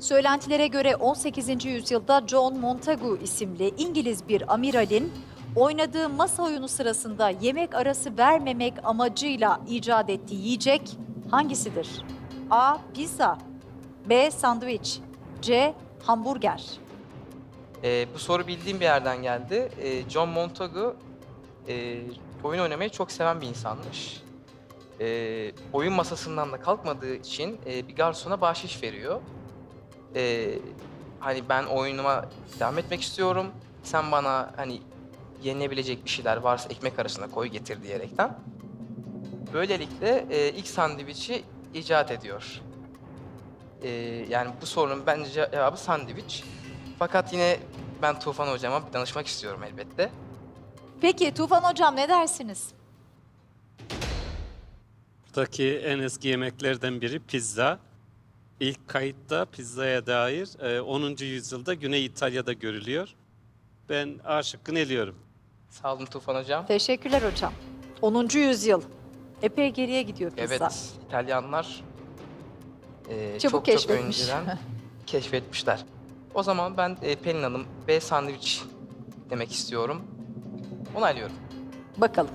Söylentilere göre 18. yüzyılda John Montagu isimli İngiliz bir amiralin oynadığı masa oyunu sırasında yemek arası vermemek amacıyla icat ettiği yiyecek hangisidir? A. Pizza B. Sandviç C. Hamburger Ee, bu soru bildiğim bir yerden geldi. Ee, John Montagu e, oyun oynamayı çok seven bir insanmış. Ee, oyun masasından da kalkmadığı için e, bir garsona bahşiş veriyor. Ee, hani ben oyunuma devam etmek istiyorum. Sen bana hani yenilebilecek bir şeyler varsa ekmek arasına koy getir diyerekten. Böylelikle e, ilk sandviçi icat ediyor. Ee, yani bu sorunun bence cevabı sandviç. Fakat yine ben Tufan hocama bir danışmak istiyorum elbette. Peki Tufan Hocam ne dersiniz? Buradaki en eski yemeklerden biri pizza. İlk kayıtta pizzaya dair e, 10. yüzyılda Güney İtalya'da görülüyor. Ben A şıkkını eliyorum. Sağ olun Tufan hocam. Teşekkürler hocam. 10. yüzyıl. Epey geriye gidiyor pizza. Evet, İtalyanlar e, Çabuk çok çok keşfetmiş. önceden keşfetmişler. O zaman ben e, Pelin Hanım B sandviç demek istiyorum. Onaylıyorum. Bakalım.